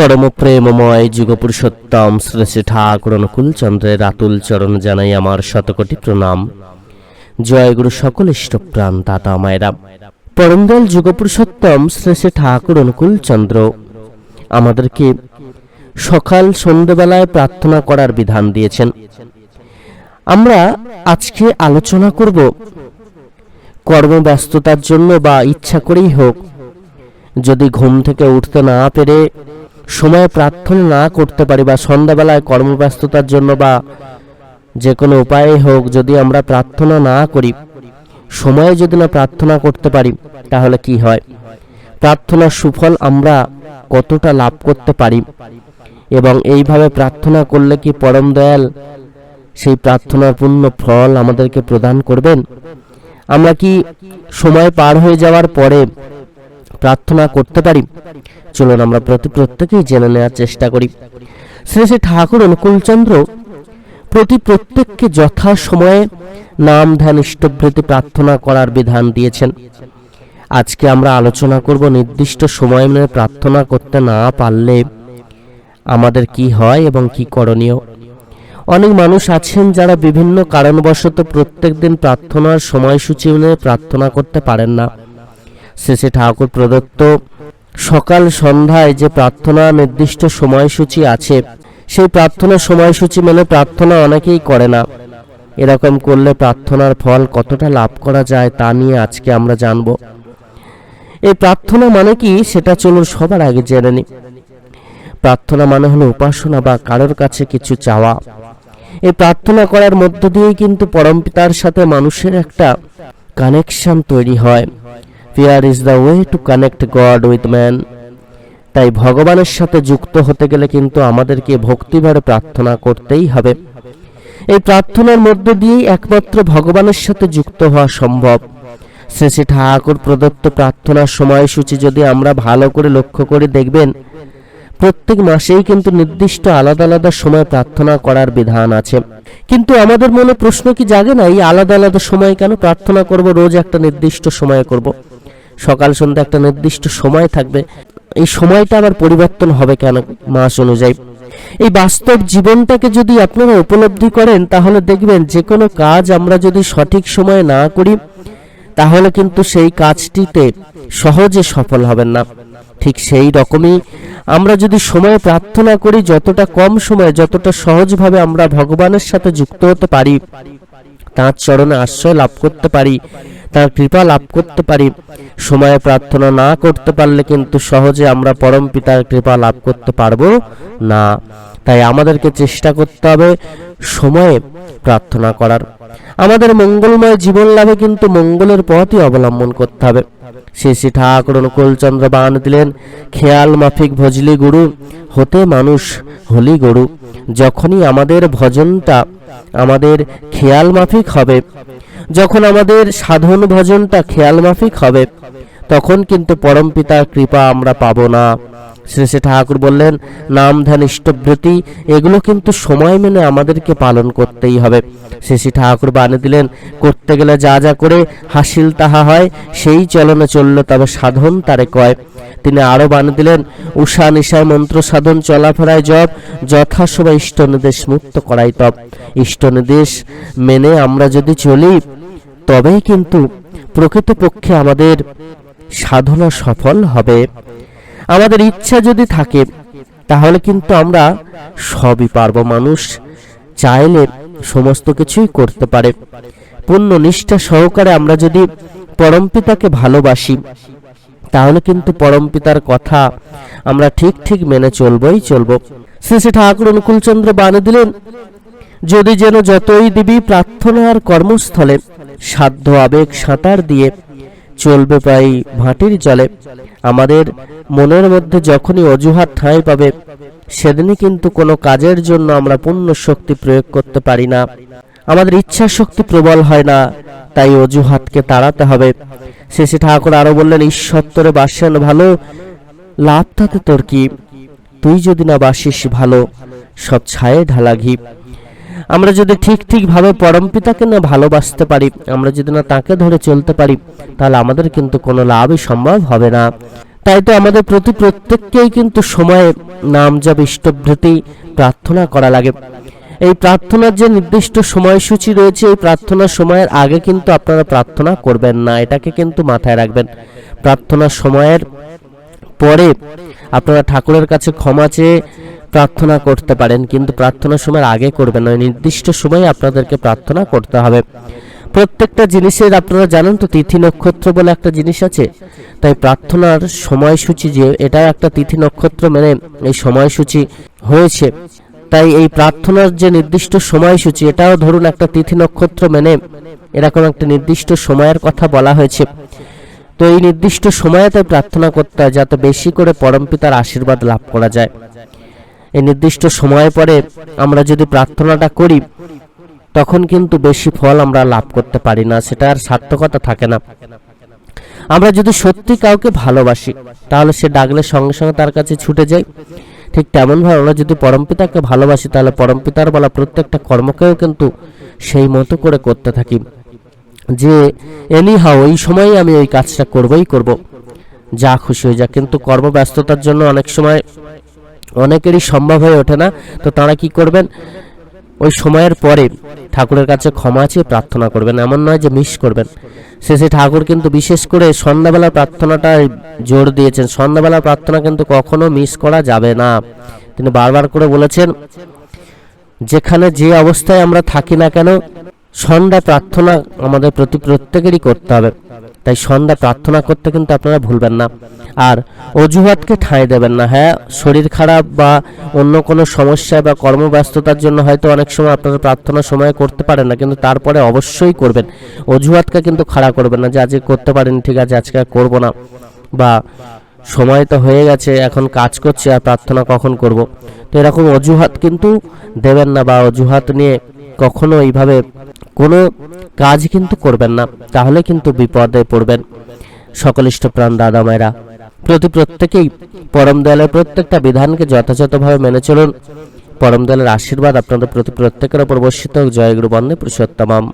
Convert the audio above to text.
পরম প্রেমময় যুগপুরুষোত্তম শ্রী শ্রী ঠাকুর অনুকূল চন্দ্রের আতুল চরণ জানাই আমার শতকোটি প্রণাম। জয় গুরু সকল ইষ্টপ্রাণ দাতা মায়েরা। পরমদল যুগপুরুষোত্তম শ্রী শ্রী ঠাকুর অনুকূল চন্দ্র, আমাদেরকে সকাল সন্ধ্যেবেলায় প্রার্থনা করার বিধান দিয়েছেন। আমরা আজকে আলোচনা করব কর্মব্যস্ততার জন্য বা ইচ্ছা করেই হোক, যদি ঘুম থেকে উঠতে না পেরে সময় প্রার্থনা না করতে পারি বা সন্ধ্যাবেলায় কর্মব্যস্ততার জন্য বা যে কোনো উপায়ে হোক যদি আমরা প্রার্থনা না করি, সময়ে যদি না প্রার্থনা করতে পারি, তাহলে কি হয়? প্রার্থনার সুফল আমরা কতটা লাভ করতে পারি? এবং এইভাবে প্রার্থনা করলে কি পরম দয়াল সেই প্রার্থনার পূর্ণ ফল আমাদেরকে প্রদান করবেন? আমরা কি সময় পার হয়ে যাওয়ার পরে প্রার্থনা করতে পারি। চলুন আমরা প্রতি প্রত্যেকেই জেনে নেওয়ার চেষ্টা করি। শ্রী শ্রী ঠাকুর অনুকূলচন্দ্র প্রতি প্রত্যেককে যথা সময়ে নাম ধ্যান ইষ্টবৃত্তি প্রার্থনা করার বিধান দিয়েছেন। আজকে আমরা আলোচনা করব নির্দিষ্ট সময় মেনে প্রার্থনা করতে না পারলে আমাদের কি হয় এবং কি করণীয়? অনেক মানুষ আছেন যারা বিভিন্ন কারণবশত প্রত্যেক দিন প্রার্থনার সময়সূচি মেনে প্রার্থনা করতে পারেন না। শেষে ঠাকুর প্রদত্ত সকাল সন্ধ্যায় যে প্রার্থনা নির্দিষ্ট সময়সূচি আছে, সেই প্রার্থনার সময়সূচি মেনে প্রার্থনা অনেকেই করে না। এরকম করলে প্রার্থনার ফল কতটা লাভ করা যায় তা নিয়ে আজকে আমরা জানব। এই প্রার্থনা মানে কি সেটা চলুন সবার আগে জেনে নিই। প্রার্থনা মানে হলো উপাসনা বা কারোর কাছে কিছু চাওয়া। এই প্রার্থনা করার মধ্য দিয়েই কিন্তু পরমপিতার সাথে মানুষের একটা কানেকশন তৈরি হয়। Fear is the way to connect God with man তাই ভগবানের সাথে যুক্ত হতে গেলে কিন্তু আমাদেরকে ভক্তিভরে প্রার্থনা করতেই হবে। এই প্রার্থনার মধ্য দিয়েই একমাত্র ভগবানের সাথে যুক্ত হওয়া সম্ভব। শ্রী শ্রী ঠাকুর প্রদত্ত প্রার্থনার সময়সূচি যদি আমরা ভালো করে লক্ষ্য করে দেখবেন, প্রত্যেক মাসেই কিন্তু নির্দিষ্ট আলাদা আলাদা সময় প্রার্থনা করার বিধান আছে। কিন্তু আমাদের মনে প্রশ্ন কি জাগে না, এই আলাদা আলাদা সময় কেন প্রার্থনা করব, রোজ একটা নির্দিষ্ট সময়ে করব? সকাল, সন্ধ্যা একটা নির্দিষ্ট সময় থাকবে। এই সময়টা আবার পরিবর্তন হবে কেন মাস অনুযায়ী? এই বাস্তব জীবনটাকে যদি আপনারা উপলব্ধি করেন, তাহলে দেখবেন যে কোনো কাজ আমরা যদি সঠিক সময়ে না করি, তাহলে কিন্তু সেই কাজটিতে সহজে সফল হবেন না। ঠিক সেই রকমই আমরা যদি সময়ে প্রার্থনা করি, যতটা কম সময়ে, যতটা সহজভাবে আমরা ভগবানের সাথে যুক্ত হতে পারি, তাঁর চরণে আশ্রয় লাভ করতে পারি তার কৃপা লাভ করতে পারি। সময়ে প্রার্থনা না করতে পারলে কিন্তু সহজে আমরা পরম পিতার কৃপা লাভ করতে পারব না। তাই আমাদেরকে চেষ্টা করতে হবে সময়ে প্রার্থনা করার। আমাদের মঙ্গলময় জীবন লাভে কিন্তু মঙ্গলের পথই অবলম্বন করতে হবে। শ্রী শ্রী ঠাকুর অনুকূলচন্দ্র বান দিলেন, খেয়াল মাফিক ভজলি গুরু, হতে মানুষ হলি গুরু। যখনই আমাদের ভজনটা, আমাদের খেয়াল মাফিক হবে যখন আমাদের সাধন ভজনটা খেয়াল মাফিক হবে, তখন কিন্তু পরম পিতার কৃপা আমরা পাবো না। শ্রী শ্রী ঠাকুর বললেন, নাম ধ্যান ইষ্টব্রতি এগুলো কিন্তু সময় মেনে আমাদেরকে পালন করতেই হবে। শ্রী শ্রী ঠাকুর বানে দিলেন, করতে গেলে যা যা করে হাসিল তাহা হয়, সেই চলনে চললে তবে সাধন তারে কয়। তিনি আরও বানে দিলেন, উষা নিশায় মন্ত্র সাধন চলাফেরায় জব যথাসময় ইষ্ট নির্দেশ মুক্ত করাই তব ইষ্ট নির্দেশ মেনে আমরা যদি চলি তবেই কিন্তু প্রকৃতপক্ষে আমাদের সাধনা সফল হবে। আমাদের ইচ্ছা যদি থাকে, তাহলে কিন্তু আমরা সবই পারব। মানুষ চাইলে সমস্ত কিছুই করতে পারে। পূর্ণ নিষ্ঠা সহকারে আমরা যদি পরমপিতাকে ভালোবাসি, তাহলে কিন্তু পরমপিতার কথা আমরা ঠিক ঠিক মেনে চলবই চলবো। শ্রী শ্রী ঠাকুর অনুকূলচন্দ্র বানে দিলেন যদি যেন যতই দিবি প্রার্থনার কর্মস্থলে, সাধ্য আবেগ সাঁতার দিয়ে চলবে পাই ভাটির জলে। আমাদের মনের মধ্যে যখনই অজুহাত ঠাঁই পাবে, সেদিনই কিন্তু কোনো কাজের জন্য আমরা পূর্ণ শক্তি প্রয়োগ করতে পারি না। আমাদের ইচ্ছা শক্তি প্রবল হয় না, তাই অজুহাতকে তাড়াতে হবে। শেষে ঠাকুর আরও বললেন, ঈশ্বর বাসেন ভালো, লাভ তাতে তোর কি? তুই যদি না বাসিস ভালো, সব ছায়ে ঢালা ঘি। আমরা যদি ঠিক ঠিকভাবে পরমপিতাকে না ভালোবাসতে পারি, আমরা যদি না তাকে ধরে চলতে পারি, তাহলে আমাদের কিন্তু কোনো লাভই সম্ভব হবে না। তাই তো আমাদের প্রতি প্রত্যেককেই কিন্তু সময়ে নাম জপ, ইষ্টভৃতি প্রার্থনা করা লাগে। এই প্রার্থনার যে নির্দিষ্ট সময়সূচি রয়েছে, এই প্রার্থনার সময়ের আগে কিন্তু আপনারা প্রার্থনা করবেন না, এটাকে কিন্তু মাথায় রাখবেন। প্রার্থনার সময়ের পরে আপনারা ঠাকুরের কাছে ক্ষমা চেয়ে প্রার্থনা করতে পারেন, কিন্তু প্রার্থনার সময় আগে করবেন না। নির্দিষ্ট সময়ে আপনাদেরকে প্রার্থনা করতে হবে। প্রত্যেকটা জিনিসের আপনারা জানেন তো, তিথি নক্ষত্র বলে একটা জিনিস আছে। তাই প্রার্থনার সময়সূচি যে এটা একটা তিথি নক্ষত্র মেনে এই সময়সূচি হয়েছে। তাই এই প্রার্থনার যে নির্দিষ্ট সময়সূচি, এটাও ধরুন একটা তিথি নক্ষত্র মেনে এরকম একটা নির্দিষ্ট সময়ের কথা বলা হয়েছে। তো এই নির্দিষ্ট সময়েতে প্রার্থনা করতে হয়, যাতে বেশি করে পরমপিতার আশীর্বাদ লাভ করা যায়। এই নির্দিষ্ট সময় পরে আমরা যদি প্রার্থনাটা করি, তখন কিন্তু বেশি ফল আমরা লাভ করতে পারি না, সেটা আর সার্থকতা থাকে না। আমরা যদি সত্যি কাউকে ভালোবাসি, তাহলে সে ডাকলে সঙ্গে সঙ্গে তার কাছে ছুটে যায়। ঠিক তেমনভাবে আমরা যদি পরমপিতাকে ভালোবাসি, তাহলে পরমপিতার বলা প্রত্যেকটা কর্মকেও কিন্তু সেই মতো করে করতে থাকি। যে এনি হাও এই সময়ই আমি ওই কাজটা করবই করব। যা খুশি হয়ে যাক কিন্তু কর্মব্যস্ততার জন্য অনেক সময় অনেকেরই সম্ভব হয়ে ওঠে না, তো তারা কি করবেন? ওই সময়ের পরে ঠাকুরের কাছে ক্ষমা চেয়ে প্রার্থনা করবেন। এমন নয় যে মিস করবেন। শেষে ঠাকুর কিন্তু বিশেষ করে সন্ধ্যাবেলা প্রার্থনাটা জোর দিয়েছেন। সন্ধ্যাবেলা প্রার্থনা কিন্তু কখনো মিস করা যাবে না। তিনি বারবার করে বলেছেন, যেখানে যে অবস্থায় আমরা থাকি না কেন, সন্ধ্যা প্রার্থনা আমাদের প্রতি প্রত্যেকেরই করতে হবে। তাই সন্ধ্যা প্রার্থনা করতে কিন্তু আপনারা ভুলবেন না। আর অজুহাতকে ঠাঁই দেবেন না হ্যাঁ? শরীর খারাপ বা অন্য কোনো সমস্যা বা কর্মব্যস্ততার জন্য হয়তো অনেক সময় আপনারা প্রার্থনা সময় করতে পারেন না, কিন্তু তারপরে অবশ্যই করবেন। অজুহাতকে কিন্তু খাড়া করবেন না যে, আজকে করতে পারেন, ঠিক আছে, আজকে আর করব না। বা, সময় তো হয়ে গেছে, এখন কাজ করছি, আর প্রার্থনা কখন করব? তো এরকম অজুহাত কিন্তু দেবেন না বা অজুহাত নিয়ে কখনো এইভাবে কোনো কাজ কিন্তু করবেন না, তাহলে কিন্তু বিপদে পড়বেন। সকলিষ্ঠ প্রাণ দাদা মায়েরা, প্রতি প্রত্যেকেই পরম দয়ালের প্রত্যেকটা বিধানকে যথাযথভাবে মেনে চলুন। পরম দয়ালের আশীর্বাদ আপনাদের প্রতি প্রত্যেকের ওপর বর্ষিত হোক। জয়গুরু বন্দে পুরুষোত্তমাম।